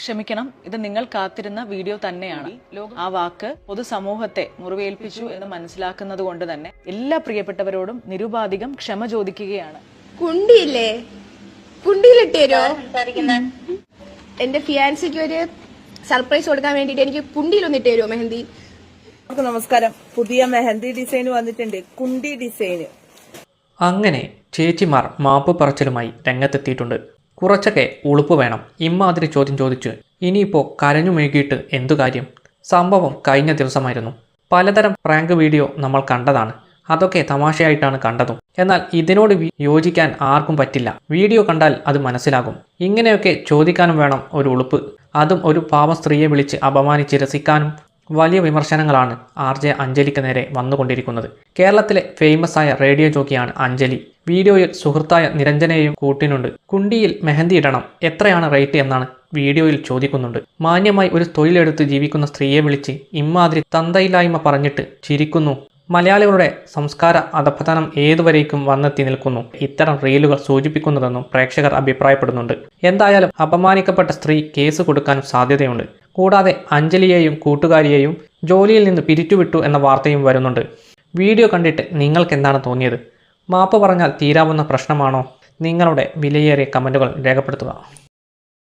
ക്ഷമിക്കണം. ഇത് നിങ്ങൾ കാത്തിരുന്ന വീഡിയോ തന്നെയാണ്. ആ വാക്ക് പൊതുസമൂഹത്തെ മുറിവേൽപ്പിച്ചു എന്ന് മനസ്സിലാക്കുന്നത് കൊണ്ട് തന്നെ എല്ലാ പ്രിയപ്പെട്ടവരോടും നിരുപാധികം ക്ഷമ ചോദിക്കുകയാണ്. കുണ്ടിയില്ലേ? കുണ്ടിയിലിട്ടോ എന്റെ ഫിയാൻസിക്ക് ഒരു സർപ്രൈസ് കൊടുക്കാൻ വേണ്ടിട്ട് എനിക്ക് കുണ്ടിയിലൊന്നിട്ട് തരുമോ മെഹന്തി നമസ്കാരം. പുതിയ മെഹന്തി ഡിസൈൻ വന്നിട്ടുണ്ട്. കുണ്ടി ഡിസൈന് അങ്ങനെ ചേച്ചിമാർ മാപ്പ് പറച്ചിലുമായി രംഗത്തെത്തിയിട്ടുണ്ട്. കുറച്ചൊക്കെ ഉളുപ്പ് വേണം. ഇമ്മാതിരി ചോദ്യം ചോദിച്ച് ഇനിയിപ്പോൾ കരഞ്ഞു മെഴുകിയിട്ട് എന്തു കാര്യം? സംഭവം കഴിഞ്ഞ ദിവസമായിരുന്നു. പലതരം പ്രാങ്ക് വീഡിയോ നമ്മൾ കണ്ടതാണ്. അതൊക്കെ തമാശയായിട്ടാണ് കണ്ടതും. എന്നാൽ ഇതിനോട് യോജിക്കാൻ ആർക്കും പറ്റില്ല. വീഡിയോ കണ്ടാൽ അത് മനസ്സിലാകും. ഇങ്ങനെയൊക്കെ ചോദിക്കാനും വേണം ഒരു ഉളുപ്പ്. അതും ഒരു പാവ സ്ത്രീയെ വിളിച്ച് അപമാനിച്ച് രസിക്കാനും വലിയ വിമർശനങ്ങളാണ് ആർ ജെ അഞ്ജലിക്ക് നേരെ വന്നുകൊണ്ടിരിക്കുന്നത്. കേരളത്തിലെ ഫേമസ് ആയ റേഡിയോ ജോക്കിയാണ് അഞ്ജലി. വീഡിയോയിൽ സുഹൃത്തായ നിരഞ്ജനെയും കൂട്ടിനുണ്ട്. കുണ്ടിയിൽ മെഹന്തി ഇടണം എത്രയാണ് റേറ്റ് എന്നാണ് വീഡിയോയിൽ ചോദിക്കുന്നുണ്ട്. മാന്യമായി ഒരു തൊഴിലെടുത്ത് ജീവിക്കുന്ന സ്ത്രീയെ വിളിച്ച് ഇമ്മാതിരി തന്തയില്ലായ്മ പറഞ്ഞിട്ട് ചിരിക്കുന്നു. മലയാളികളുടെ സംസ്കാര അധപതനം ഏതുവരേക്കും വന്നെത്തി നിൽക്കുന്നു. ഇത്തരം റീലുകൾ സൂചിപ്പിക്കുന്നതെന്നും പ്രേക്ഷകർ അഭിപ്രായപ്പെടുന്നുണ്ട്. എന്തായാലും അപമാനിക്കപ്പെട്ട സ്ത്രീ കേസ് കൊടുക്കാനും സാധ്യതയുണ്ട്. കൂടാതെ അഞ്ജലിയെയും കൂട്ടുകാരിയെയും ജോലിയിൽ നിന്ന് പിരിച്ചുവിട്ടു എന്ന വാർത്തയും വരുന്നുണ്ട്. വീഡിയോ കണ്ടിട്ട് നിങ്ങൾക്ക് എന്താണ് തോന്നിയത്? മാപ്പ് പറഞ്ഞാൽ തീരാവുന്ന പ്രശ്നമാണോ? നിങ്ങളുടെ വിലയേറിയ കമന്റുകൾ രേഖപ്പെടുത്തുക.